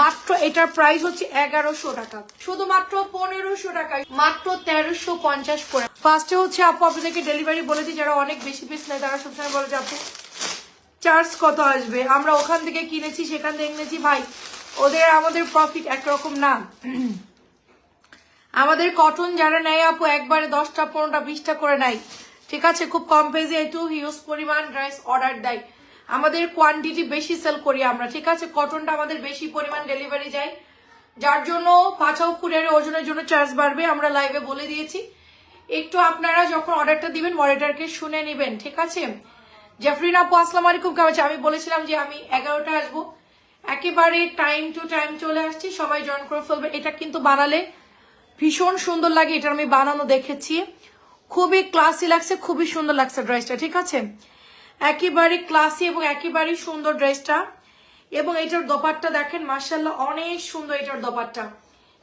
মাত্র এটার প্রাইস হচ্ছে এগারোশো টাকা। শুধুমাত্র পনেরোশো টাকা মাত্র তেরোশো পঞ্চাশ করে। ফার্স্টে হচ্ছে আপু আপনাদেরকে ডেলিভারি বলে দিই, যারা অনেক বেশি পিস নেয়, তারা সবসময় বলে যে চার্জ কত আসবে? আমরা ওখান থেকে কিনেছি, সেখান থেকে কিনেছি ভাই, ওদের আমাদের প্রফিট একরকম না। আমাদের কটন যারা নেয় আপু, একবারে দশটা, পনেরোটা, বিশটা করে নেয়। ঠিক আছে, খুব কম পেজে একটু হিউজ পরিমাণ ড্রেস অর্ডার দেয়। আমাদের কোয়ান্টিটি বেশি সেল করি আমরা, ঠিক আছে? কটনটা আমাদের বেশি পরিমাণ ডেলিভারি যায়। যার জন্য পাঁচাও কুরিয়ারের ওজনের জন্য চার্জ বাড়বে, আমরা লাইভে বলে দিয়েছি। একটু আপনারা যখন অর্ডারটা দিবেন মডারেটারকে শুনে নেবেন, ঠিক আছে? জাফরিন আপু, আসসালাম আলাইকুম, কেমন? আমি বলেছিলাম যে আমি এগারোটা আসব। একেবারে টাইম টু টাইম চলে আসছি, সবাই জয়েন করে ফেলবে। এটা কিন্তু বানালে ভীষণ সুন্দর লাগে, এটা আমি বানানো দেখেছি। খুবই ক্লাসি লাগছে, খুবই সুন্দর লাগছে ড্রেসটা ঠিক আছে? একেবারে ক্লাসি এবং একেবারে সুন্দর ড্রেসটা এবং এটার দোপাট্টা দেখেন মার্শাল্লাহ অনেক সুন্দর এটার দোপাট্টা।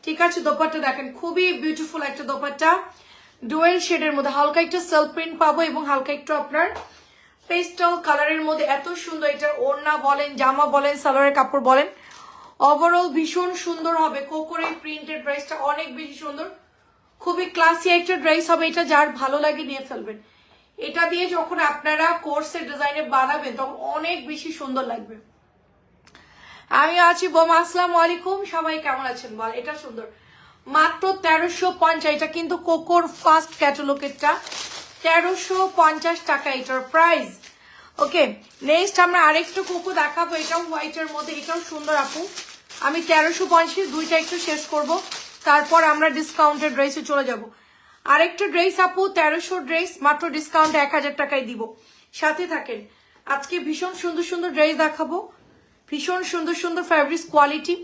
ঠিক আছে, দোপাট্টা দেখেন, খুবই বিউটিফুল একটা দোপাট্টা। ডুয়েল শেডের মধ্যে হালকা একটু সেলফ প্রিন্ট পাবো এবং হালকা একটু আপনার পেস্টাল কালারের মধ্যে এত সুন্দর এটার ওড়না বলেন, জামা বলেন, সালোয়ারের কাপড় বলেন ওভারঅল ভীষণ সুন্দর হবে। কোকোরের প্রিন্টেড ড্রেসটা অনেক বেশি সুন্দর। খুবই ক্লাসি একটা ড্রেস হবে এটা, যার ভালো লাগে নিয়ে ফেলবেন। এটা দিয়ে যখন আপনারা কোর্সের ডিজাইনে বানাবেন, তখন অনেক বেশি সুন্দর লাগবে। আমি আছি বোমা, আসসালামু আলাইকুম। সবাই কেমন আছেন? বল, এটা সুন্দর। মাত্র তেরোশো পঞ্চাশ এটা কিন্তু কোকোর ফার্স্ট ক্যাটালগেরটা তেরোশো পঞ্চাশ টাকা এটার প্রাইস ওকে নেক্সট আমরা আরেকটু কোকো দেখাবো, এটাও হোয়াইটের মধ্যে, এটাও সুন্দর আপু। আমি তেরোশো পঞ্চাশ, দুইটা একটু শেষ করব। তারপর আমরা ডিসকাউন্টেড ড্রেসে চলে যাব। আরেকটা ড্রেস আপু, তেরোশো ড্রেস, মাত্র ডিসকাউন্টে এক হাজার টাকায় দিব। সাথে থাকেন, আজকে ভীষণ সুন্দর সুন্দর ড্রেস দেখাবো। ভীষণ সুন্দর সুন্দর ফ্যাব্রিক্স কোয়ালিটি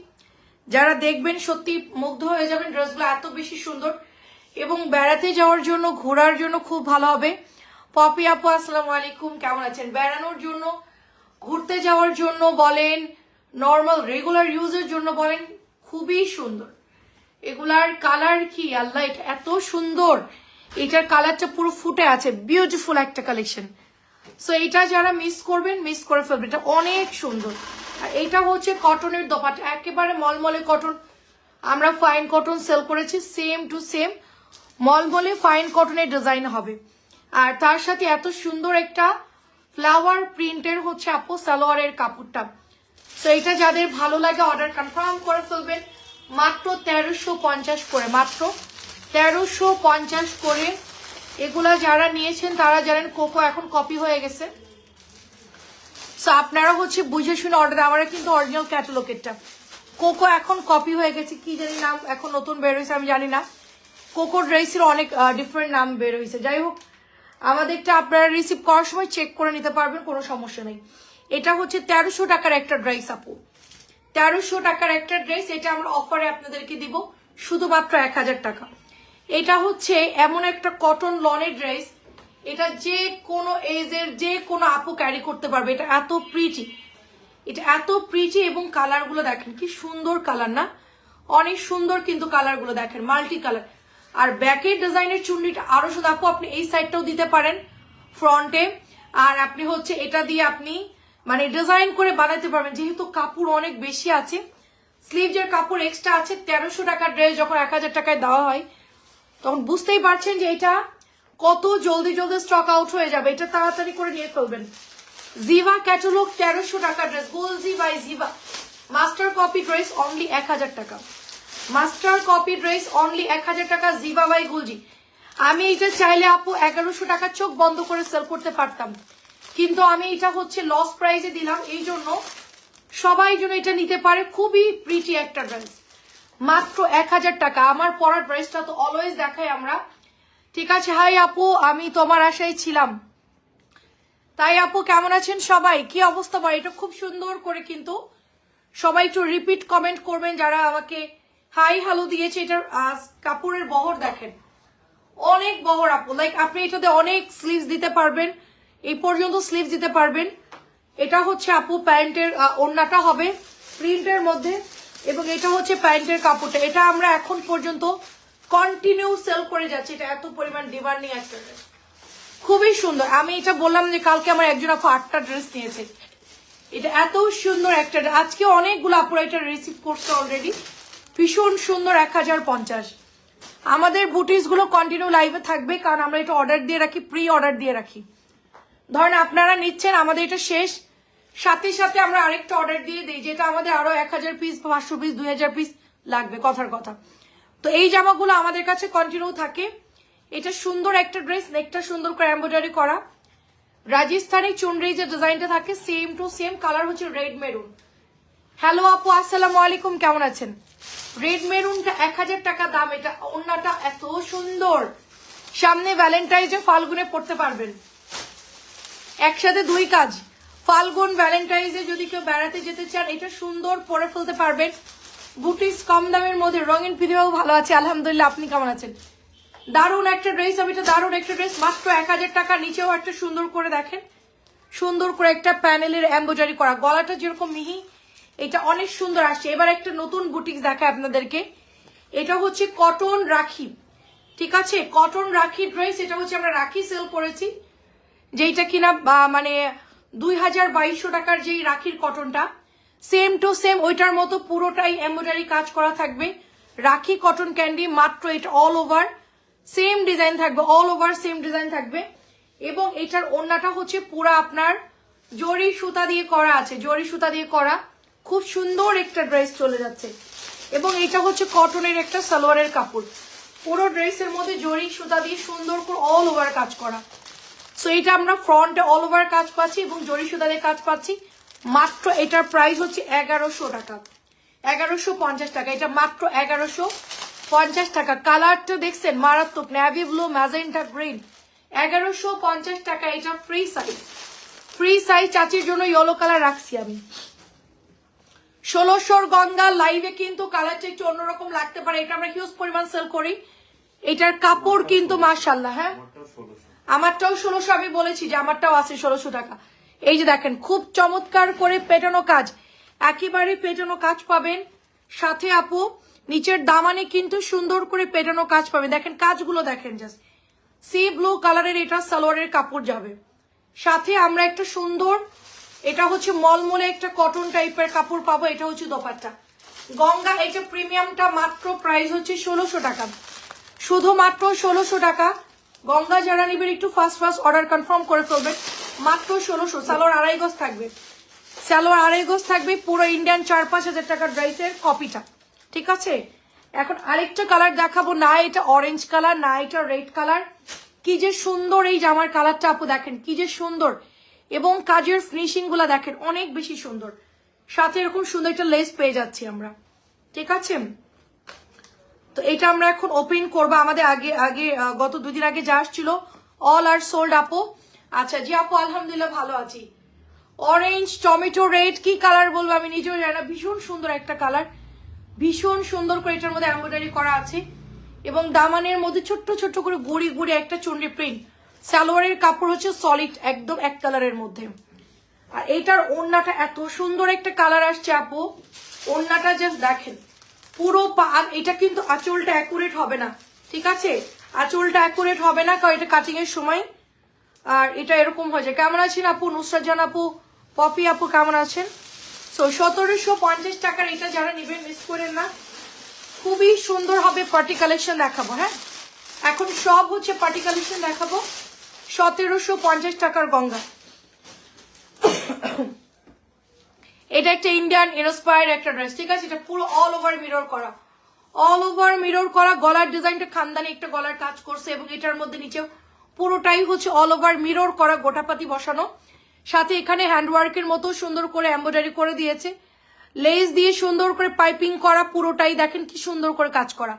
যারা দেখবেন সত্যি মুগ্ধ হয়ে যাবেন, ড্রেসগুলো এত বেশি সুন্দর। এবং বেড়াতে যাওয়ার জন্য, ঘোরার জন্য খুব ভালো হবে। পপি আপু, আসসালাম আলাইকুম, কেমন আছেন? বেড়ানোর জন্য, ঘুরতে যাওয়ার জন্য বলেন নর্মাল রেগুলার ইউজের জন্য বলেন, খুবই সুন্দর। এগুলার কালার কি? আল্লাহ, এটা এত সুন্দর। এটার কালারটা পুরো ফুটে আছে। বিউটিফুল একটা কালেকশন সো এটা যারা মিস করবেন মিস করে ফেলবেন। এটা অনেক সুন্দর। আর এটা হচ্ছে কটনের দোপাটা একেবারে মলমলে কটন আমরা ফাইন কটন সেল করেছি সেম টু সেম মলমলে ফাইন কটনের ডিজাইন হবে। আর তার সাথে এত সুন্দর একটা ফ্লাওয়ার প্রিন্টের হচ্ছে আপু, সালোয়ারের কাপড়টা। তো এটা যাদের ভালো লাগে অর্ডার কনফার্ম করে ফেলবেন। মাত্র তেরোশো পঞ্চাশ করে, মাত্র তেরোশো পঞ্চাশ করে। এগুলা যারা নিয়েছেন, তারা জানেন কোকো এখন কপি হয়ে গেছে। সো আপনারা হচ্ছে বুঝে শুনে অর্ডার আমার কিন্তু অরিজিনাল ক্যাটালগেরটা কোকো এখন কপি হয়ে গেছে, কি জানি নাম, এখন নতুন বের হয়েছে, আমি জানি না। কোকো ড্রেসের অনেক ডিফারেন্ট নাম বের হয়েছে। যাই হোক, আমাদেরটা আপনারা রিসিভ করার সময় চেক করে নিতে পারবেন, কোনো সমস্যা নেই। এটা হচ্ছে তেরোশো টাকার একটা ড্রেস আপু। তেরোশো টাকার একটা ড্রেস এটা আমরা অফারে আপনাদেরকে দিব, শুধুমাত্র এক হাজার টাকা। এটা হচ্ছে এমন একটা কটন লনের ড্রেস এটা যে কোনো এজের যে কোনো আপু ক্যারি করতে পারবে। এটা এত প্রিটি এটা এত প্রিটি এবং কালারগুলো দেখেন, কি সুন্দর কালার না? অনেক সুন্দর কিন্তু কালারগুলো দেখেন মাল্টি কালার আর ব্যাকের ডিজাইনের চুন্নিটা আরও শুধু আপু, আপনি এই সাইডটাও দিতে পারেন ফ্রন্টে আর আপনি হচ্ছে এটা দিয়ে আপনি মানে ডিজাইন করে বানাতে পারবেন। যেহেতু কাপড় অনেক বেশি আছে স্লিভজের কাপড় এক্সট্রা আছে, তেরোশো টাকার ড্রেস যখন এক হাজার টাকায় দেওয়া হয়, তখন বুঝতেই পারছেন যে এটা কত জলদি জলদি স্টক আউট হয়ে যাবে। এটা তাড়াতাড়ি করে নিয়ে ফেলবেন। জিভা ক্যাটালগ তেরোশো টাকার ড্রেস গোলজি বাই জিভা মাস্টার কপি ড্রেস অনলি এক হাজার টাকা। মাস্টার কপি ড্রেস অনলি এক হাজার টাকা জিভা বাই গুলজি আমি এটা চাইলে আপু এগারোশো টাকা চোখ বন্ধ করে সেল করতে পারতাম। কিন্তু আমি এটা হচ্ছে লস প্রাইজে দিলাম, এই জন্য সবাই যেন এটা নিতে পারে। খুবই প্রিটি একটা ড্রেস মাত্র এক হাজার টাকা। আমার পরার ড্রেসটা তো অলওয়েজ দেখাই আমরা। ঠিক আছে, হাই আপু, আমি তোমার আশায় ছিলাম। তাই আপু, কেমন আছেন সবাই? কি অবস্থা? বল, এটা খুব সুন্দর করে কিন্তু সবাই একটু রিপিট কমেন্ট করবেন যারা আমাকে হাই হ্যালো দিয়েছে। এটার কাপড়ের বহর দেখেন। অনেক বহর আপু। লাইক আপনি এটাতে অনেক স্লিভস দিতে পারবেন। এই পর্যন্ত স্লিভস দিতে পারবেন। এটা হচ্ছে আপু প্যান্টের ওড়নাটা হবে প্রিন্টের মধ্যে এবং এটা হচ্ছে প্যান্টের কাপড়টা। এটা আমরা এখন পর্যন্ত কন্টিনিউ সেল করে যাচ্ছি। এটা এত পরিমাণ ডিমান্ডিং একটা dress। খুবই সুন্দর। আমি এটা বললাম যে কালকে আমার একজন আপু আটটা ড্রেস নিয়েছে। এটা এত সুন্দর একটা আজকে অনেকগুলো আপুরা এটা রিসিভ করছে অলরেডি ভীষণ সুন্দর এক হাজার পঞ্চাশ। আমাদের বুটিসগুলো কন্টিনিউ লাইভে থাকবে, কারণ আমরা এটা অর্ডার দিয়ে রাখি প্রি অর্ডার দিয়ে রাখি। ধরেন আপনারা নিচ্ছেন, আমাদের এটা শেষ। সাথে সাথে আমরা আরেকটা অর্ডার দিয়ে দিই, যেটা আমাদের আরও এক হাজার পিস পাঁচশো পিস দুই হাজার পিস লাগবে, কথার কথা। তো এই জামাগুলো আমাদের কাছে কন্টিনিউ থাকে। এটা সুন্দর একটা ড্রেস নেকটা সুন্দর করে এমব্রয়ডারি করা। রাজস্থানি চুনরি যে ডিজাইনটা থাকে সেম টু সেম কালার হচ্ছে রেড মেরুন হ্যালো আপু, আসসালামু আলাইকুম, কেমন আছেন? রেড মেরুনটা এক হাজার টাকা দাম, এটা ওন্নাটা এত সুন্দর। সামনে ভ্যালেন্টাইজে ফাল্গুনে পড়তে পারবেন। একসাথে দুই কাজ। ফাল্গুন ভ্যালেন্টাইজে যদি কেউ বেড়াতে যেতে চান, এটা সুন্দর পরে ফেলতে পারবেন। বুটিস কম দামের মধ্যে, রঙিন পৃথিবীও ভালো আছে, আলহামদুলিল্লাহ, আপনি কেমন আছেন? দারুণ একটা ড্রেস আমি এটা দারুণ একটা ড্রেস মাত্র এক হাজার টাকা, নিচেও একটা সুন্দর করে দেখেন। সুন্দর করে একটা প্যানেলের এম্বোজারি করা। গলাটা যেরকম মিহি, এটা অনেক সুন্দর আসছে। এবার একটা নতুন বুটিক্স দেখায় আপনাদেরকে। এটা হচ্ছে কটন রাখি, ঠিক আছে? কটন রাখি ড্রেস এটা হচ্ছে আমরা রাখি সেল করেছি। যেইটা কিনা মানে দুই হাজার বাইশশো টাকার যেই রাখির কটনটা সেম টু সেম ওইটার মতো পুরোটাই এমব্রয়ডারি কাজ করা থাকবে। রাখি কটন ক্যান্ডি মাত্র এটা অল ওভার সেম ডিজাইন থাকবে অল ওভার সেম ডিজাইন থাকবে। এবং এটার ওড়নাটা হচ্ছে পুরা আপনার জরি সুতা দিয়ে করা আছে, জরি সুতা দিয়ে করা। খুব সুন্দর একটা ড্রেস চলে যাচ্ছে। এবং এটা হচ্ছে কটনের একটা সালোয়ারের কাপড়। পুরো ড্রেসের মধ্যে জরি সুতা দিয়ে সুন্দর করে অল ওভার কাজ করা। সো এটা আমরা ফ্রন্টে অল ওভার কাজ পাচ্ছি এবং জরি সুতা দিয়ে কাজ পাচ্ছি। মাত্র এটার প্রাইস হচ্ছে এগারোশো টাকা। এগারোশো পঞ্চাশ টাকা। এটা মাত্র এগারোশো পঞ্চাশ টাকা। কালারটা দেখছেন? মারাত্মক। ন্যাভি ব্লু ম্যাজেন্টা গ্রিন এগারোশো পঞ্চাশ টাকা। এটা ফ্রি সাইজ ফ্রি সাইজ চাচির জন্য ইয়েলো কালার রাখছি আমি। ষোলোশোর গঙ্গা লাইভে কিন্তু কালারটা একটু অন্যরকম লাগতে পারে। এটা আমরা হিউজ পরিমাণ সেল করি। এটার কাপড় কিন্তু মার্শাল্লাহ হ্যাঁ? আমারটাও ষোলোশো, আমি বলেছি যে আমারটাও আছে ষোলোশো টাকা। এই যে দেখেন, খুব চমৎকার করে পেটানো কাজ। একেবারে পেটানো কাজ পাবেন। সাথে আপু, নিচের দামানে কিন্তু সুন্দর করে পেটানো কাজ পাবেন। দেখেন, কাজগুলো দেখেন জাস্ট সি ব্লু কালারের এটা সালোয়ারের কাপড় যাবে। সাথে আমরা একটা সুন্দর, এটা হচ্ছে মলমলে একটা কটন টাইপের কাপড় পাবো, এটা হচ্ছে দোপাট্টা। গঙ্গা এটা প্রিমিয়ামটা মাত্র প্রাইস হচ্ছে ষোলোশো টাকা। শুধুমাত্র ষোলোশো টাকা। গঙ্গা যারা নিবেন, একটু ফার্স্ট ফার্স্ট অর্ডার কনফার্ম করে ফেলবেন। মাত্র ষোলোশো। সালোয়ার আড়াই গজ থাকবে। সালোয়ার আড়াই গজ থাকবে, পুরো ইন্ডিয়ান চার পাঁচ হাজার টাকার ড্রেসের কপিটা ঠিক আছে? এখন আরেকটা কালার দেখাবো। না এটা অরেঞ্জ কালার না এটা রেড কালার কি যে সুন্দর এই জামার কালারটা আপু দেখেন, কি যে সুন্দর। এবং কাজের ফিনিশিংগুলা দেখেন, অনেক বেশি সুন্দর। সাথে এরকম সুন্দর একটা লেস পেয়ে যাচ্ছি আমরা। ঠিক আছে? তো এটা আমরা এখন ওপেন করব। আমাদের আগে আগে গত দুদিন আগে যা আসছিল অল আর সোল্ড আপু। আচ্ছা জি আপু, আলহামদুলিল্লাহ ভালো আছি। অরেঞ্জ টমেটো রেড কি কালার বলব আমি নিজেও জানি না। ভীষণ সুন্দর একটা কালার ভীষণ সুন্দর করে এটার মধ্যে এমব্রয়ডারি করা আছে। এবং দামানের মধ্যে ছোট্ট ছোট্ট করে গুড়ি গুড়ি একটা চন্ডি প্রিন্ট সালোয়ারের কাপড় হচ্ছে সলিড একদম এক কালারের মধ্যে। আর এইটার ওড়নাটা এত সুন্দর একটা কালার আসছে, আপু। ওড়নাটা জাস্ট দেখেন। পুরো পা- আর এটা কিন্তু আঁচলটা অ্যাকুরেট হবে না, ঠিক আছে? আঁচলটা অ্যাকুরেট হবে না, কারণ এটা কাটিং এর সময়। আর এটা এরকম হয়ে যায়। কেমন আছেন আপু? নুসরাত জান আপু, পপি আপু কেমন আছেন? সো সতেরোশো পঞ্চাশ টাকার এটা যারা নেবেন মিস করেন না। খুবই সুন্দর হবে পার্টি কালেকশন দেখাবো হ্যাঁ? এখন সব হচ্ছে পার্টি কালেকশন দেখাবো। সতেরোশো পঞ্চাশ টাকার গঙ্গা। এটা একটা ইন্ডিয়ান ইনস্পায়ার্ড একটা ড্রেস ঠিক আছে? এটা পুরো অল ওভার মিরর করা। অল ওভার মিরর করা, গলার ডিজাইনটা খানদানি একটা গলার কাজ করছে এবং এটার মধ্যে নিচে পুরোটাই হচ্ছে অল ওভার মিরর করা গোটাপাতি বসানো। সাথে এখানে হ্যান্ডওয়ার্কের মতো সুন্দর করে এমব্রয়ডারি করে দিয়েছে। লেস দিয়ে সুন্দর করে পাইপিং করা, পুরোটাই দেখেন কি সুন্দর করে কাজ করা।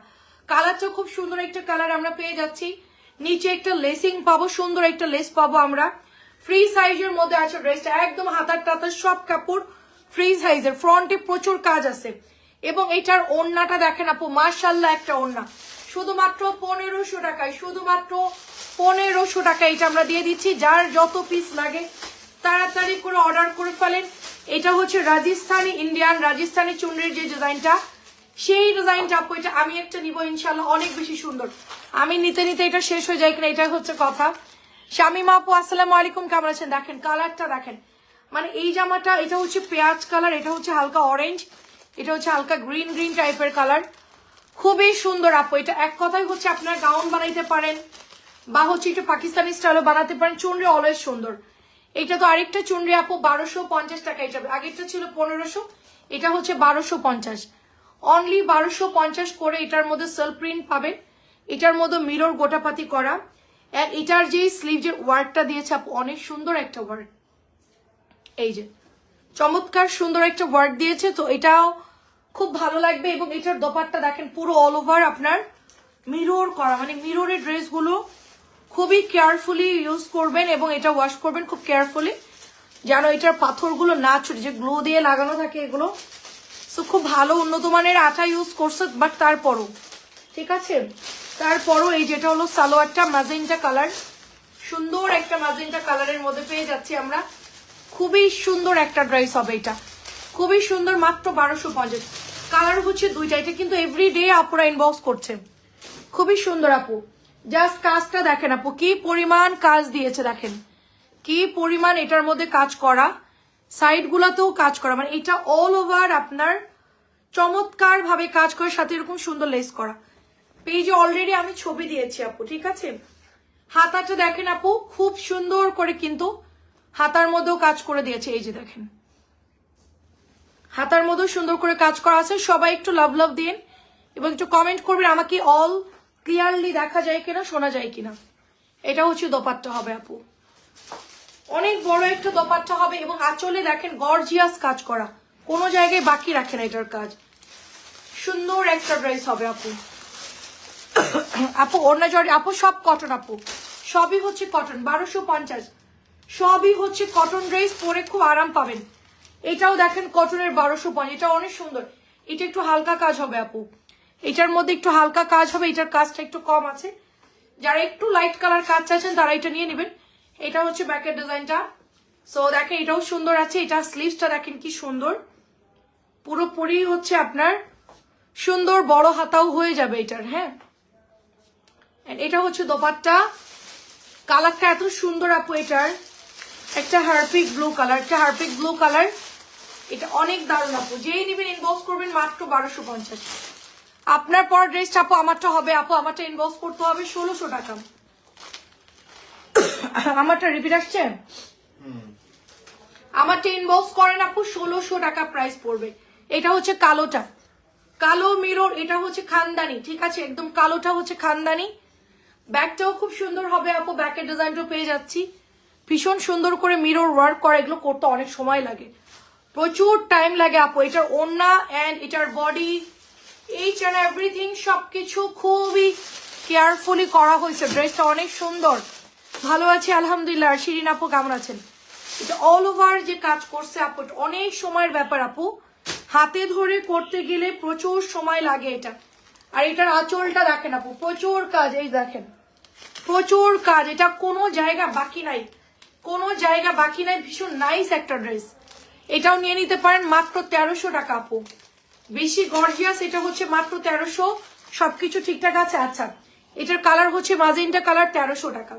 কালারটা খুব সুন্দর একটা কালার আমরা পেয়ে যাচ্ছি। নিচে একটা লেসিং পাবো, সুন্দর একটা লেস পাবো আমরা। ফ্রি সাইজের মধ্যে আছে ড্রেসটা একদম হাতার টাতার সব কাপড়। ফ্রি সাইজের ফ্রন্টে প্রচুর কাজ আছে। এবং এটার ওড়নাটা দেখেন আপু মার্শাল্লাহ একটা ওড়না শুধুমাত্র পনেরোশো টাকায়, শুধুমাত্র পনেরোশো টাকা এটা আমরা দিয়ে দিচ্ছি। যার যত পিস লাগে, তাড়াতাড়ি করে অর্ডার করে ফেলেন। এটা হচ্ছে রাজস্থানি ইন্ডিয়ান রাজস্থানি চুনরির যে ডিজাইনটা সেই ডিজাইনটা আপু, এটা আমি একটা নিব ইনশাল্লাহ অনেক বেশি সুন্দর। আমি নিতে নিতে এটা শেষ হয়ে যায় কিনা এটা হচ্ছে কথা। শামিমা আপু, আসসালামু আলাইকুম, কেমন আছেন? দেখেন কালারটা দেখেন। মানে এই জামাটা, এটা হচ্ছে পেঁয়াজ কালার এটা হচ্ছে হালকা অরেঞ্জ এটা হচ্ছে হালকা গ্রিন গ্রিন টাইপের কালার খুবই সুন্দর আপু, এটা এক কথাই হচ্ছে আপনার গাউন বানাইতে পারেন, বা হচ্ছে একটু পাকিস্তানি স্টাইলও বানাতে পারেন, চুনরি অলওয়েজ সুন্দর। এটা তো আরেকটা চুনরি আপু, বারোশো পঞ্চাশ টাকা এটা আগেরটা ছিল পনেরোশো, এটা হচ্ছে বারোশো পঞ্চাশ। অনলি বারোশো পঞ্চাশ করে এটার মধ্যে সেলফ প্রিন্ট পাবেন। এটার মধ্যে মিরর গোটাপাতি করা। এটার যে স্লিভের ওয়ার্কটা দিয়েছে আপু, অনেক সুন্দর একটা ওয়ার্ক এই যে, চমৎকার সুন্দর একটা ওয়ার্ক দিয়েছে, তো এটাও খুব ভালো লাগবে এবং এটার দোপাট্টা দেখেন পুরো অল ওভার আপনার মিরর করা মানে মিররের ড্রেসগুলো খুবই কেয়ারফুলি ইউজ করবেন এবং এটা ওয়াশ করবেন খুব কেয়ারফুলি যেন এটার পাথরগুলো না ছুটে, যে গ্লো দিয়ে লাগানো থাকে এগুলো। সো খুব ভালো উন্নত মানের আটা ইউজ করছে বাট তারপরও, ঠিক আছে? তারপরও এই যেটা হলো সালোয়ারটা ম্যাজেন্টা কালার সুন্দর একটা ম্যাজেন্টা কালারের মধ্যে পেয়ে যাচ্ছি আমরা। খুবই সুন্দর একটা ড্রেস হবে এটা। খুবই সুন্দর, মাত্র বারোশো পঞ্চাশ। কালার হচ্ছে দুইটা, এটা কিন্তু এভরি ডে আপুরা ইনবক্স করছে। খুবই সুন্দর আপু। জাস্ট কাজটা দেখেন আপু, কি পরিমাণ কাজ দিয়েছে দেখেন। কি পরিমাণ এটার মধ্যে কাজ করা। সাইড গুলাতেও কাজ করা মানে এটা অল ওভার আপনার চমৎকার ভাবে কাজ করে, সাথে এরকম সুন্দর লেস করা। পেজে অলরেডি আমি ছবি দিয়েছি আপু, ঠিক আছে? হাতাটা দেখেন আপু, খুব সুন্দর করে কিন্তু হাতার মধ্যেও কাজ করে দিয়েছে, এই যে দেখেন। হাতার মধ্যেও সুন্দর করে কাজ করা আছে। সবাই একটু লাভ লাভ দিন এবং একটু কমেন্ট করবেন, আমাকে অল ক্লিয়ারলি দেখা যায় কিনা, শোনা যায় কিনা। এটা হচ্ছে দোপাট্টা হবে, আপু। অনেক বড় একটা দোপাট্টা হবে এবং আঁচলে দেখেন গর্জিয়াস কাজ করা। কোনো জায়গায় বাকি রাখে না এটার কাজ। সুন্দর একটা ড্রেস হবে, আপু। আপু, অন্য জরি আপু, সব কটন আপু। সবই হচ্ছে কটন বারোশো পঞ্চাশ। সবই হচ্ছে কটন ড্রেস পরে খুব আরাম পাবেন। এটাও দেখেন কটনের বারোশো পঞ্চাশ এটা অনেক সুন্দর। এটা একটু হালকা কাজ হবে আপু। এটার মধ্যে একটু হালকা কাজ হবে, এটার কাজটা একটু কম আছে। যারা একটু লাইট কালার কাজ চাইছেন তারা এটা নিয়ে নেবেন। এটা হচ্ছে ব্যাকের ডিজাইনটা সো দেখেন এটাও সুন্দর আছে। এটা স্লিভসটা দেখেন কি সুন্দর। পুরোপুরি হচ্ছে আপনার সুন্দর বড় হাতাও হয়ে যাবে এটার হ্যাঁ? এটা হচ্ছে দোপাট্টা। কালারটা এত সুন্দর আপু এটার। একটা হারপিক ব্লু কালার একটা হারপিক ব্লু কালার। এটা অনেক দারুণ আপু। যেই নেবেন ইনবক্স করবেন মাত্র বারোশো পঞ্চাশ। আপনার পর ড্রেসটা আপু আমারটা হবে। আপু আমারটা ইনবক্স করতে হবে ষোলোশো টাকা। আমারটা রিপিট আসছে? আমারটা ইনবক্স করেন আপু ষোলোশো টাকা প্রাইস পড়বে। এটা হচ্ছে কালোটা। কালো মিরর এটা হচ্ছে খানদানি ঠিক আছে? একদম কালোটা হচ্ছে খানদানি। ব্যাগটাও খুব সুন্দর হবে আপু। ব্যাকের ডিজাইনটাও পেয়ে যাচ্ছি। ভীষণ সুন্দর করে মিরর ওয়ার্ক করা, এগুলো করতে অনেক সময় লাগে। প্রচুর টাইম লাগে আপু, এটার ওড়না অ্যান্ড এটার বডি এইচ অ্যান্ড এভরিথিং সবকিছু খুবই কেয়ারফুলি করা হয়েছে। ড্রেসটা অনেক সুন্দর। ভালো আছে, আলহামদুলিল্লাহ। আর শিরিন আপু, কেমন আছেন? এটা অল ওভার যে কাজ করছে আপু অনেক সময়ের ব্যাপার আপু। হাতে ধরে করতে গেলে প্রচুর সময় লাগে এটা। আর এটার আঁচলটা দেখেন আপু, প্রচুর কাজ, এই দেখেন। প্রচুর কাজ, এটা কোনো জায়গা বাকি নাই। কোনো জায়গা বাকি নাই, ভীষণ নাইস একটা ড্রেস এটাও নিয়ে নিতে পারেন মাত্র তেরোশো টাকা, আপু। বেশি গর্জিয়াস এটা হচ্ছে মাত্র তেরোশো। সবকিছু ঠিকঠাক আছে? আচ্ছা এটার কালার হচ্ছে মাজেন্টা কালার তেরোশো টাকা।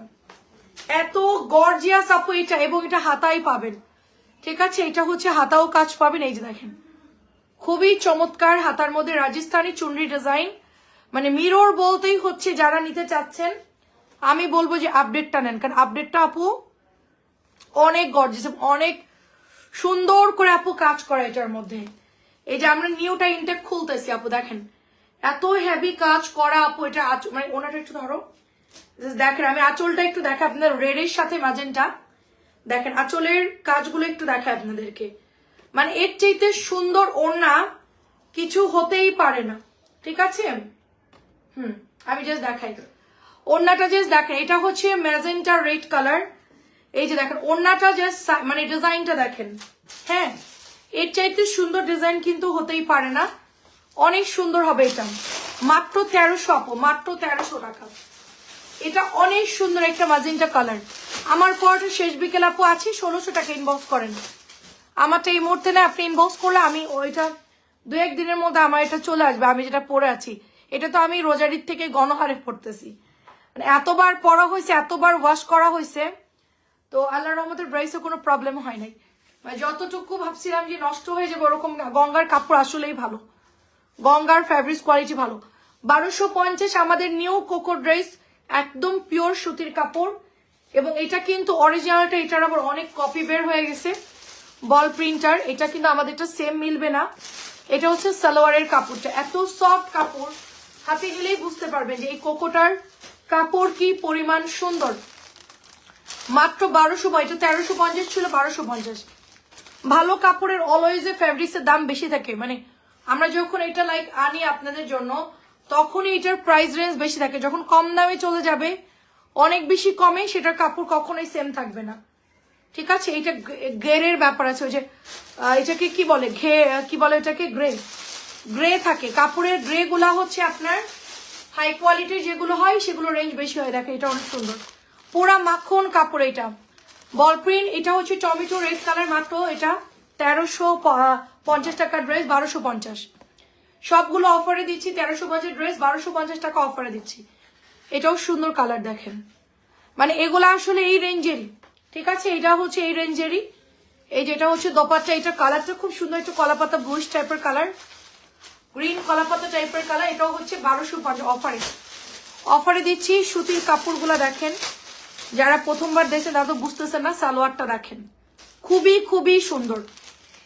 এত গর্জিয়াস আপু, এটা, এবং এটা হাতাই পাবেন। ঠিক আছে, এটা হচ্ছে হাতাও কাজ পাবেন, এই যে দেখেন। খুবই চমৎকার হাতার মধ্যে রাজস্থানি চুনরি ডিজাইন মানে মিরর বলতেই হচ্ছে, যারা নিতে চাচ্ছেন, আমি বলব যে আপডেটটা নেন। কারণ আপডেটটা আপু অনেক গর্জিয়াস অনেক সুন্দর করে আপু কাজ করে এটার মধ্যে। এই যে আমরা নিউটা ইনটেক খুলতেছি আপু, দেখেন। এত হেভি কাজ করা আপু, এটা মানে ওনাটা একটু ধরো। দেখেন, আমি আঁচলটা একটু দেখা আপনার রেডের সাথে মাজেনটা দেখেন, আঁচলের কাজগুলো একটু দেখায় আপনাদেরকে। মানে এর চাইতে সুন্দর ওড়না কিছু হতেই পারে না। ঠিক আছে? হুম, আমি জাস্ট দেখাই। ওড়নাটা জাস্ট দেখেন, এটা হচ্ছে ম্যাজেন্টা রেড কালার। এই যে দেখেন, ওড়নাটা জাস্ট মানে ডিজাইনটা দেখেন। হ্যাঁ এর চাইতে সুন্দর ডিজাইন কিন্তু হতেই পারে না। অনেক সুন্দর হবে এটা। মাত্র তেরোশো আপু, মাত্র তেরোশো টাকা। এটা অনেক সুন্দর একটা মাজেন্টা কালার আমার পরটা শেষ বিকেল আপু আছে, ষোলোশো টাকা ইনবক্স করেন। আমারটা এই মুহূর্তে না, আপনি ইনবক্স করলে আমি ওইটা দু এক দিনের মধ্যে আমার এটা চলে আসবে, আমি যেটা পরে আছি। এটা তো আমি রোজারির থেকে গণহারে পড়তেছি মানে এতবার পরা হয়েছে, এতবার ওয়াশ করা হয়েছে। তো আল্লাহ রহমতের ব্রাইসে কোনো প্রবলেম হয় নাই। মানে যতটুকু ভাবছিলাম যে নষ্ট হয়ে যাবে, ওরকম গঙ্গার কাপড় আসলেই ভালো। গঙ্গার ফ্যাব্রিক্স কোয়ালিটি ভালো। বারোশো পঞ্চাশ আমাদের নিউ কোকো ড্রেস একদম পিওর সুতির কাপড়। এবং এটা কিন্তু অরিজিনালটা এটার আবার অনেক কপি বের হয়ে গেছে। বল প্রিন্টার এটা কিন্তু আমাদেরটা সেম মিলবে না। এটা হচ্ছে সালোয়ারের কাপড়টা। এত সফট কাপড়, হাতে গেলেই বুঝতে পারবেন যে এই কোকোটার কাপড় কি পরিমাণ সুন্দর। মাত্র বারোশো এটা তেরোশো পঞ্চাশ ছিল বারোশো পঞ্চাশ। ভালো কাপড়ের অলওয়েজ ফ্যাব্রিক্সের দাম বেশি থাকে মানে আমরা যখন এটা লাইক আনি আপনাদের জন্য, তখনই এটার প্রাইস রেঞ্জ বেশি থাকে। যখন কম দামে চলে যাবে, অনেক বেশি কমে সেটার কাপড় কখনোই সেম থাকবে না। ঠিক আছে? এটা গ্রের ব্যাপার আছে, ওই যে এটাকে কি বলে? ঘে, কি বলে এটাকে গ্রে। গ্রে থাকে। কাপড়ের গ্রে গুলা হচ্ছে আপনার হাই কোয়ালিটির যেগুলো হয়, সেগুলো রেঞ্জ বেশি হয় দেখে এটা অনেক সুন্দর। পুরা মাখন কাপড় এটা। বল প্রিন্ট এটা হচ্ছে টমেটো রেড কালার মাত্র, এটা তেরোশো পঞ্চাশ টাকার ড্রেস বারোশো পঞ্চাশ। সবগুলো অফারে দিচ্ছি, তেরোশো পঞ্চাশ ড্রেস বারোশো পঞ্চাশ টাকা অফারে দিচ্ছি। এটাও সুন্দর কালার দেখেন। মানে এগুলো আসলে এই রেঞ্জেরই ঠিক আছে? এটা হচ্ছে এই রেঞ্জেরই এই যেটা হচ্ছে দোপাট্টা, এটা কালারটা খুব সুন্দর, একটু কলাপাতা বুশ টাইপের কালার গ্রিন কলাপাতা টাইপের কালার এটাও হচ্ছে বারোশো পঞ্চাশ অফারে অফারে দিচ্ছি সুতির কাপড়গুলো দেখেন। যারা প্রথমবার দেখছে তারা তো বুঝতেছে না, সালোয়ারটা দেখেন। খুবই খুবই সুন্দর।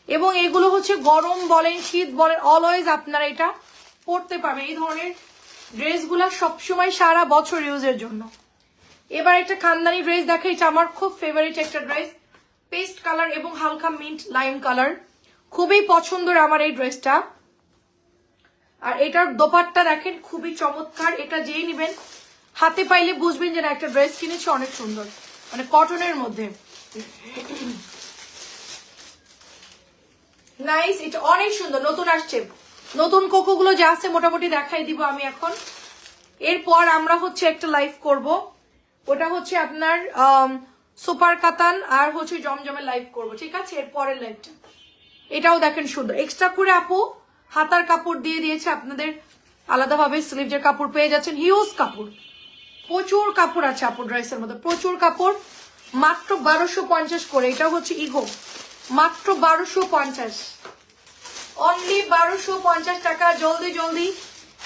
এবং এগুলো হচ্ছে গরম বলেন, শীত বলেন অলওয়েজ আপনারা এটা পরতে পারবেন। এই ধরনের ড্রেসগুলো সবসময় সারা বছর ইউজের জন্য। এবার একটা খানদানি ড্রেস দেখে, এটা আমার খুব ফেভারিট একটা ড্রেস। পেস্ট কালার এবং হালকা মিন্ট লাইম কালার খুবই পছন্দের আমার এই ড্রেসটা। আর এটার দোপাট্টা দেখেন, খুবই চমৎকার। এটা যেই নেবেন হাতে পাইলে বুঝবেন যে একটা ড্রেস কিনেছি, অনেক সুন্দর। মানে কটনের মধ্যে। নাইস এটা অনেক সুন্দর, নতুন আসছে। নতুন কোকোগুলো যে আছে মোটামুটি দেখাই দিব আমি এখন। এরপর আমরা হচ্ছে একটা লাইভ করব। ওটা হচ্ছে আপনার সুপার কাতান আর হচ্ছে জমজমের লাইভ করব, ঠিক আছে? এর পরের লাইভটা এটাও দেখেন সুন্দর। এক্সট্রা করে আপু হাতার কাপড় দিয়ে দিয়েছে, আপনাদের আলাদাভাবে স্লিভজের কাপড় পেয়ে যাচ্ছেন। হিউজ কাপড়। প্রচুর কাপড় আছে আপুর ড্রেসের মধ্যে, প্রচুর কাপড়। মাত্র বারোশো পঞ্চাশ করে এটা হচ্ছে ইগো। মাত্র বারোশো পঞ্চাশ। অনলি বারোশো পঞ্চাশ টাকা, জলদি জলদি।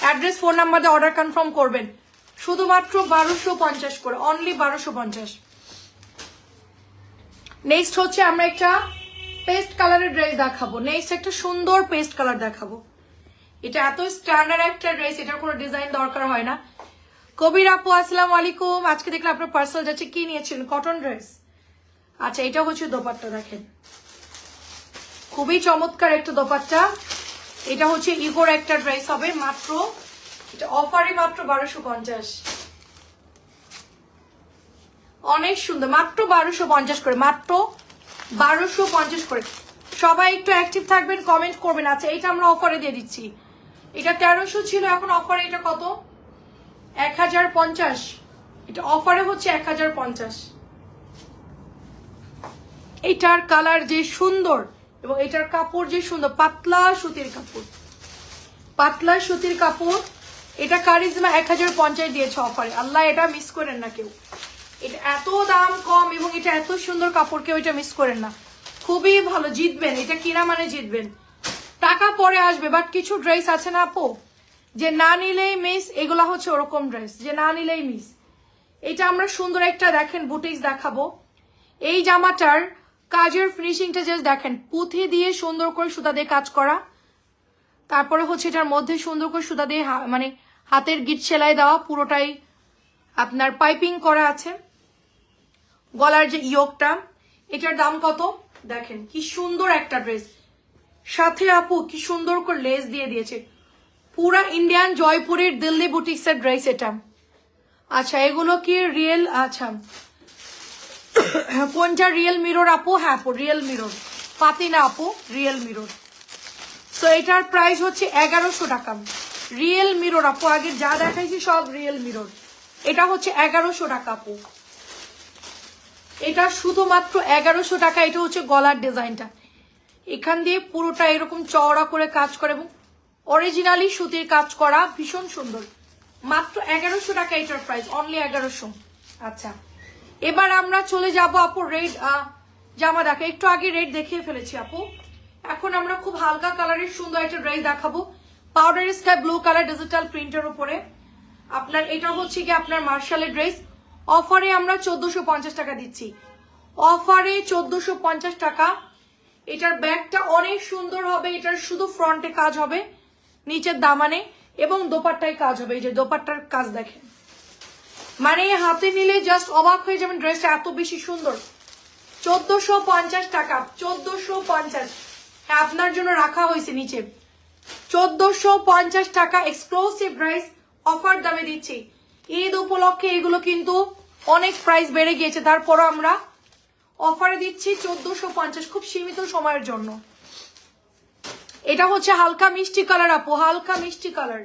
অ্যাড্রেস ফোন নাম্বার দিয়ে অর্ডার কনফার্ম করবেন। শুধুমাত্র বারোশো পঞ্চাশ করে অনলি বারোশো পঞ্চাশ। নেক্সট হচ্ছে আমরা একটা পেস্ট কালারের ড্রেস দেখাবো। নেক্সট একটা সুন্দর পেস্ট কালার দেখাবো। এটা এত স্ট্যান্ডার্ড একটা ড্রেস এটার কোনো ডিজাইন দরকার হয় না। কবির আপু, আসসালামু আলাইকুম। আজকে দেখলাম আপনার পার্সেল যাচ্ছে, কি নিয়েছেন? কটন ড্রেস আচ্ছা এটা হচ্ছে দোপাট্টা, দেখেন। খুবই চমৎকার একটা দোপাট্টা। এটা হচ্ছে ইগোর একটা ড্রেস হবে, মাত্র, এটা অফারে মাত্র বারোশো পঞ্চাশ। অনেক সুন্দর, মাত্র বারোশো পঞ্চাশ করে, মাত্র বারোশো পঞ্চাশ করে। সবাই একটু অ্যাক্টিভ থাকবেন কমেন্ট করবেন। আচ্ছা এটা আমরা অফারে দিয়ে দিচ্ছি। এটা তেরোশো ছিল, এখন অফারে এটা কত? এক হাজার পঞ্চাশ। এটা অফারে হচ্ছে এক হাজার পঞ্চাশ। এটার কালার যে সুন্দর এবং এটার কাপড় যে সুন্দর, পাতলা সুতির কাপড়। পাতলা সুতির কাপড়, এটা কারিজমা এক হাজার পঞ্চাশ দিয়েছে অফারে আল্লাহ এটা মিস করেন না কেউ। এটা এত দাম কম এবং এটা এত সুন্দর কাপড়, কেউ এটা মিস করেন না। খুবই ভালো, জিতবেন। এটা কিনা মানে জিতবেন। টাকা পরে আসবে বাট কিছু ড্রেস আছে না আপু? যে না নিলেই মিস এগুলা হচ্ছে ওরকম ড্রেস যে না নিলেই মিস এটা আমরা সুন্দর একটা দেখেন বুটিক্স দেখাবো। এই জামাটার কাজের ফিনিশিংটা জাস্ট দেখেন, পুঁথি দিয়ে সুন্দর করে সুতা দিয়ে কাজ করা। তারপরে হচ্ছে এটার মধ্যে সুন্দর করে সুতা দিয়ে মানে হাতের গিট সেলাই দেওয়া, পুরোটাই আপনার পাইপিং করা আছে। গলার যে ইয়োগটা, এটার দাম কত? দেখেন, কি সুন্দর একটা ড্রেস সাথে আপু, কি সুন্দর করে লেস দিয়ে দিয়েছে। পুরা ইন্ডিয়ান জয়পুরের দিল্লি বুটিক্স বুটিক্সের ড্রেস এটা। আচ্ছা এগুলো কি রিয়েল আচ্ছা। কোনটা রিয়েল মিরর আপু? হ্যাঁ আপু রিয়েল মিরর পাতিনা আপু রিয়েল মিরর তো এটার প্রাইস হচ্ছে এগারোশো টাকা। রিয়েল মিরর আপু, আগে যা দেখাইছি সব রিয়েল মিরর এটা হচ্ছে এগারোশো টাকা আপু। এটা শুধুমাত্র এগারোশো টাকা, এটা হচ্ছে গলার ডিজাইনটা এখান দিয়ে পুরোটা এরকম চওড়া করে কাজ করে এবং অরিজিনালি সুতির কাজ করা ভীষণ সুন্দর। মাত্র এগারোশো টাকা এটার প্রাইস অনলি এগারোশো। আচ্ছা। এবার আমরা চলে যাব আপু রেড জামা দেখো। একটু আগে রেড দেখিয়ে ফেলেছি আপু। এখন আমরা খুব হালকা কালারের সুন্দর একটা ড্রেস দেখাবো। Powder sky blue colour digital প্রিন্টের উপরে। আপনার, এটা হচ্ছে কি আপনার মার্শালের ড্রেস অফারে আমরা চোদ্দশো পঞ্চাশ টাকা দিচ্ছি। অফারে চোদ্দশো পঞ্চাশ টাকা। এটার ব্যাগটা অনেক সুন্দর হবে। এটার শুধু ফ্রন্টে কাজ হবে। নিচের দামানে এবং দোপাট্টায় কাজ হবে, এই যে দোপাট্টার কাজ দেখেন। মানে হাতে নিলে জাস্ট অবাক হয়ে যাবেন ড্রেসটা এত বেশি সুন্দর। চোদ্দশো পঞ্চাশ টাকা, চোদ্দশো পঞ্চাশ। হ্যাঁ আপনার জন্য রাখা হয়েছে নিচে। চোদ্দশো পঞ্চাশ টাকা এক্সক্লুসিভ ড্রেস অফার দামে দিচ্ছি। ঈদ উপলক্ষে এগুলো কিন্তু অনেক প্রাইস বেড়ে গিয়েছে। তারপরও আমরা অফারে দিচ্ছি চোদ্দশো পঞ্চাশ খুব সীমিত সময়ের জন্য। এটা হচ্ছে হালকা মিষ্টি কালার আপু, হালকা মিষ্টি কালার।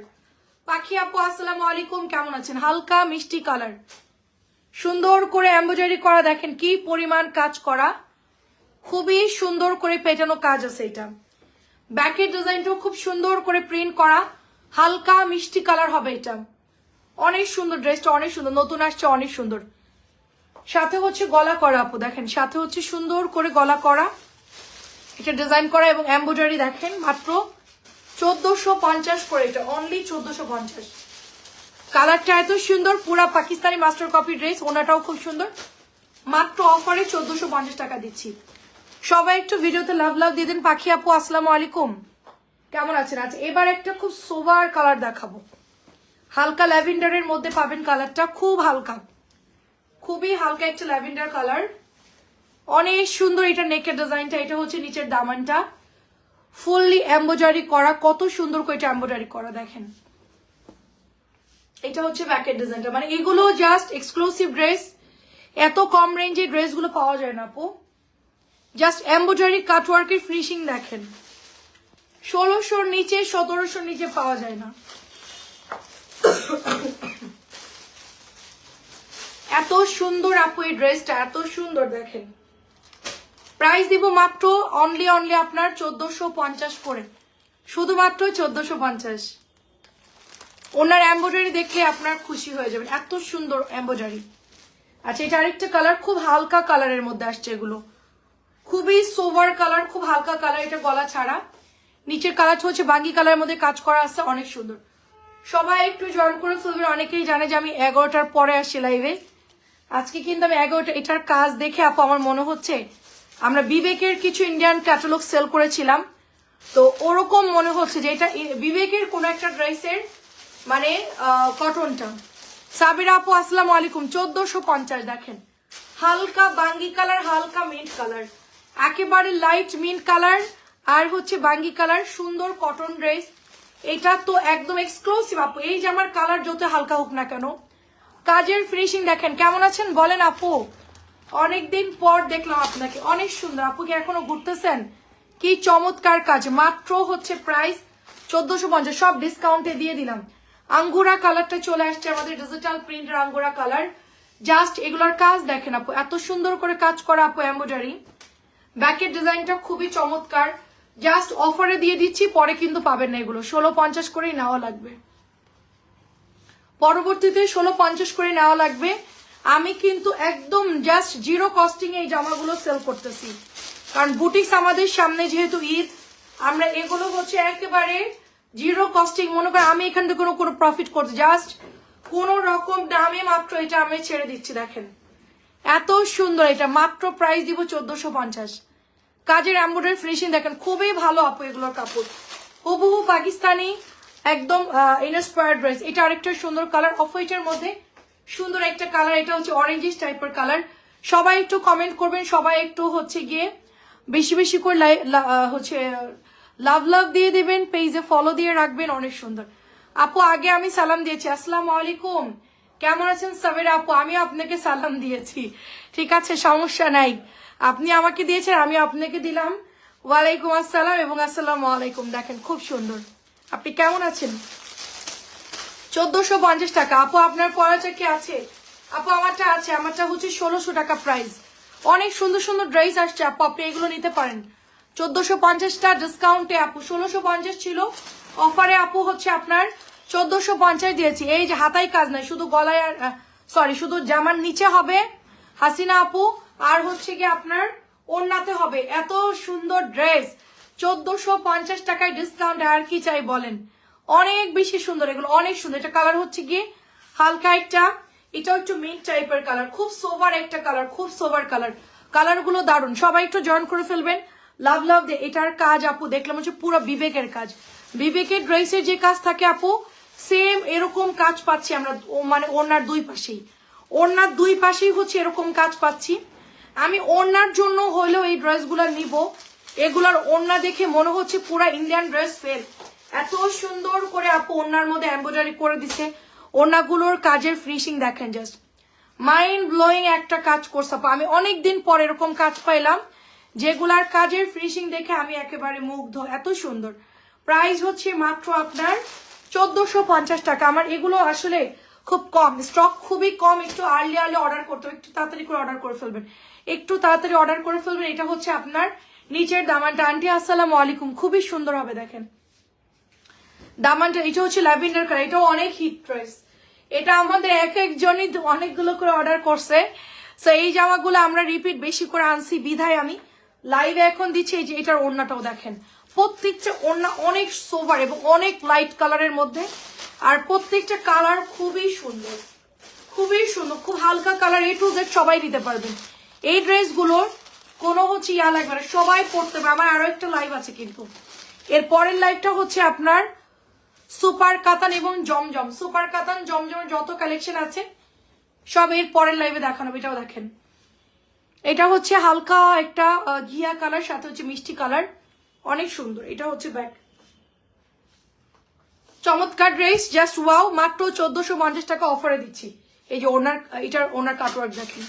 পাখি আপু, আসসালামু আলাইকুম, কেমন আছেন? হালকা মিষ্টি কালার। সুন্দর করে এম্ব্রয়ডারি করা, দেখেন কি পরিমাণ কাজ করা। খুবই সুন্দর করে পেটানো কাজ আছে এটা। ব্যাকের ডিজাইনটাও খুব সুন্দর করে প্রিন্ট করা, হালকা মিষ্টি কালার হবে এটা। অনেক সুন্দর ড্রেসটা, অনেক সুন্দর, নতুন আসছে, অনেক সুন্দর। সাথে হচ্ছে গলা করা আপু, দেখেন, সাথে হচ্ছে সুন্দর করে গলা করা। এটা ডিজাইন করা এবং এম্ব্রয়ডারি দেখেন মাত্র চোদ্দশো পঞ্চাশ করে, এটা অনলি চোদ্দশো পঞ্চাশ। কালারটা এত সুন্দর, পুরা পাকিস্তানি মাস্টার কপি ড্রেস ওনাটাও খুব সুন্দর। মাত্র অফারে চোদ্দশো পঞ্চাশ টাকা দিচ্ছি। সবাই একটু ভিডিওতে লাভ লাভ দিয়ে দিন। পাখি আপু, আসসালামু আলাইকুম। কেমন আছেন? আচ্ছা এবার একটা খুব সোবার কালার দেখাবো। হালকা ল্যাভেন্ডারের মধ্যে পাবেন কালারটা খুব হালকা। খুবই হালকা একটা ল্যাভেন্ডার কালার অনেক সুন্দর এটা নেকের ডিজাইনটা, এটা হচ্ছে নিচের দামানটা। ফুললি এম্বোজারি করা, কত সুন্দর করে এটা এম্বোজারি করা, দেখেন। এটা হচ্ছে ব্যাকের ডিজাইনটা। মানে এগুলো জাস্ট এক্সক্লুসিভ ড্রেস এত কম রেঞ্জে ড্রেসগুলো পাওয়া যায় না, আপু। জাস্ট এম্বোজারি কাটওয়ার্কের ফিনিশিং দেখেন। ষোলোশোর নিচে, সতেরোশোর নিচে পাওয়া যায় না। এত সুন্দর আপু এই ড্রেসটা এত সুন্দর, দেখেন। প্রাইস দিব মাত্র অনলি অনলি আপনার চোদ্দশো পঞ্চাশ করে। শুধুমাত্র চোদ্দশো পঞ্চাশ। ওনার এম্ব্রয়ডারি দেখলে আপনার খুশি হয়ে যাবেন। এত সুন্দর এম্ব্রয়ডারি আচ্ছা এটা আরেকটা কালার খুব হালকা কালারের মধ্যে আসছে এগুলো। খুবই সোভার কালার খুব হালকা কালার এটা গলা ছাড়া। নিচের কালার হচ্ছে বাঙ্গি কালারের মধ্যে কাজ করা আছে, অনেক সুন্দর। সবাই একটু জয়েন করে ফেলবেন। অনেকেই জানে যে আমি এগারোটার পরে আসছি লাইভে আজকে কিন্তু আমি এগারোটা এটার কাজ দেখে আপু, আমার মনে হচ্ছে আমরা বিবেকের কিছু ইন্ডিয়ান ক্যাটালগ সেল করেছিলাম। তো ওরকম মনে হচ্ছে যে এটা বিবেকের কোন একটা ড্রেসের মানে কটনটা সাবিরা আপু, আসসালামু আলাইকুম। চোদ্দশো পঞ্চাশ, দেখেন। হালকা বাঙ্গি কালার হালকা মিন্ট কালার একেবারে লাইট মিন্ট কালার আর হচ্ছে বাঙ্গি কালার সুন্দর কটন ড্রেস এটা তো একদম এক্সক্লুসিভ আপু। এই যে আমার কালার যত হালকা হোক না কেন। কাজের ফিনিশিং দেখেন, কেমন আছেন? বলেন আপু। অনেকদিন পর দেখলাম আপনাকে। অনেক সুন্দর। আপু কি এখনও ঘুরতেছেন? কি চমৎকার কাজ। মাত্র হচ্ছে প্রাইস চোদ্দশো পঞ্চাশ। সব ডিসকাউন্টে দিয়ে দিলাম। আঙ্গুরা কালারটা চলে আসছে আমাদের ডিজিটাল প্রিন্টের আঙ্গুরা কালার জাস্ট এগুলোর কাজ দেখেন আপু। এত সুন্দর করে কাজ করা আপু এম্ব্রয়ডারি ব্যাকের ডিজাইনটা খুবই চমৎকার। জাস্ট অফারে দিয়ে দিচ্ছি, পরে কিন্তু পাবেন না এগুলো। ষোলো পঞ্চাশ করেই নেওয়া লাগবে। পরবর্তীতে ষোলো পঞ্চাশ করে নেওয়া লাগবে। আমি কিন্তু একদম জাস্ট জিরো কস্টিং এই জামাগুলো সেল করতেছি। কারণ বুটিক্স আমাদের সামনে যেহেতু ঈদ, আমরা এগুলো হচ্ছে একেবারে জিরো কস্টিং মনে করেন আমি এখান থেকে কোনো কোনো প্রফিট করতে জাস্ট কোন রকম দামে মাত্র এটা আমি ছেড়ে দিচ্ছি, দেখেন। এত সুন্দর এটা, মাত্র প্রাইস দিব চোদ্দশো পঞ্চাশ। কাজের এম্ব্রয়ডারি ফিনিশিং দেখেন, খুবই ভালো আপু এগুলোর কাপড়। হুবহু পাকিস্তানি, একদম ইনস্পায়ার্ড ড্রেস এটা আরেকটা সুন্দর কালার অফ হোয়াইটের মধ্যে সুন্দর একটা কালার এটা হচ্ছে অরেঞ্জিস টাইপের কালার সবাই একটু কমেন্ট করবেন, সবাই একটু হচ্ছে গিয়ে বেশি বেশি করে হচ্ছে লাভ লাভ দিয়ে দেবেন পেজে ফলো দিয়ে রাখবেন, অনেক সুন্দর। আপু, আগে আমি সালাম দিয়েছি। আসসালামু আলাইকুম। কেমন আছেন সাবের আপু? আমি আপনাকে সালাম দিয়েছি। ঠিক আছে, সমস্যা নাই। আপনি আমাকে দিয়েছেন, আমি আপনাকে দিলাম। ওয়ালাইকুম আসসালাম এবং আসসালামু আলাইকুম। দেখেন, খুব সুন্দর। আপনি কেমন আছেন? চোদ্দশো পঞ্চাশ টাকা। আপু, আপনার পড়াটা কি আছে? আপু, আমারটা আছে। আমারটা হচ্ছে ষোলোশো টাকা প্রাইস অনেক সুন্দর সুন্দর ড্রেস আসছে। আপু, আপনি এগুলো নিতে পারেন। চোদ্দশো পঞ্চাশটা ডিসকাউন্টে আপু, ষোলোশো পঞ্চাশ ছিল। অফারে আপু হচ্ছে আপনার চোদ্দশো পঞ্চাশ দিয়েছি। এই যে হাতাই কাজ নাই, শুধু গলায় আর সরি শুধু জামার নিচে হবে। হাসিনা আপু, আর হচ্ছে কি আপনার ওড়নাতে হবে। এত সুন্দর ড্রেস চোদ্দশো পঞ্চাশ টাকায় ডিসকাউন্ট আর কি চাই বলেন? অনেক বেশি সুন্দর, এগুলো অনেক সুন্দর। এটা কালার হচ্ছে গিয়ে হালকা একটা এটা একটু মিন্ট টাইপের কালার খুব সোভার একটা কালার খুব সোভার কালার কালারগুলো দারুণ সবাই একটু জয়েন করে ফেলবেন। লাভ লাভ দে এটার কাজ আপু, দেখলাম হচ্ছে পুরো বিবেকের কাজ। বিবেকের ড্রেসের যে কাজ থাকে আপু সেম এরকম কাজ পাচ্ছি আমরা মানে ওনার দুই পাশেই। ওনার দুই পাশেই হচ্ছে এরকম কাজ পাচ্ছি। আমি ওনার জন্য হলেও এই ড্রেসগুলো নিব। এগুলার ওড়না দেখে মনে হচ্ছে পুরো ইন্ডিয়ান ড্রেস ফেল এত সুন্দর করে আপু ওনার মধ্যে এমব্রয়ডারি করে দিছে। ওড়নাগুলোর কাজের ফিনিশিং দেখেন জাস্ট মাইন্ড ব্লোয়িং একটা কাজ করছে আপু। আমি অনেক দিন পর এরকম কাজ পাইলাম, যেগুলার কাজের ফিনিশিং দেখে আমি একেবারে মুগ্ধ। এত সুন্দর। প্রাইস হচ্ছে মাত্র আপনার চোদ্দশো পঞ্চাশ টাকা। আমার এগুলো আসলে খুব কম। স্টক খুবই কম। একটু আর্লি আর্লি অর্ডার করতে হবে। একটু তাড়াতাড়ি করে অর্ডার করে ফেলবেন। একটু তাড়াতাড়ি অর্ডার করে ফেলবেন। এটা হচ্ছে আপনার নিচের দামানটা। আন্টি, আসসালাম আলাইকুম। খুবই সুন্দর হবে দেখেন। দামানটা এটা হচ্ছে ল্যাভেন্ডার কালার, এটাও অনেক হিট ড্রেস এটা আমাদের এক একজনই অনেকগুলো করে অর্ডার করছে। সো এই জামাগুলো আমরা রিপিট বেশি করে আনছি বিধায় আমি। লাইভে এখন দিচ্ছি, এই যে এটার ওড়নাটাও দেখেন। প্রত্যেকটা ওড়না অনেক সোভার এবং অনেক লাইট কালারের মধ্যে। আর প্রত্যেকটা কালার খুবই সুন্দর। খুবই সুন্দর, খুব হালকা কালার এ টু জেড সবাই দিতে পারবেন এই ড্রেসগুলোর কোনো হচ্ছে ইয়া লাগবে সবাই পড়তে পারবে। আমার আরও একটা লাইভ আছে কিন্তু। এর পরের লাইভটা হচ্ছে আপনার সুপার কাতান এবং জমজম। সুপার কাতান জমজম যত কালেকশন আছে, সব এর পরের লাইভে দেখানো, এটাও দেখেন। এটা হচ্ছে হালকা একটা ঘিয়া কালার সাথে হচ্ছে মিষ্টি কালার অনেক সুন্দর, এটা হচ্ছে ব্যাগ চমৎকার ড্রেস জাস্ট ওয়াও মাত্র চোদ্দশো পঞ্চাশ টাকা অফারে দিচ্ছি। এই যে ওনার এটার ওনার কাটওয়ার্ক দেখেন।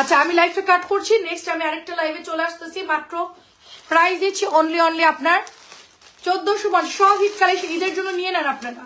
আচ্ছা আমি লাইভটা কাট করছি। নেক্সট আমি আরেকটা লাইভে চলে আসতেছি। মাত্র প্রাইস দিচ্ছি অনলি অনলি আপনার চোদ্দশো পঞ্চাশ সব হিট কালেকশন ঈদের জন্য নিয়ে নেন আপনারা।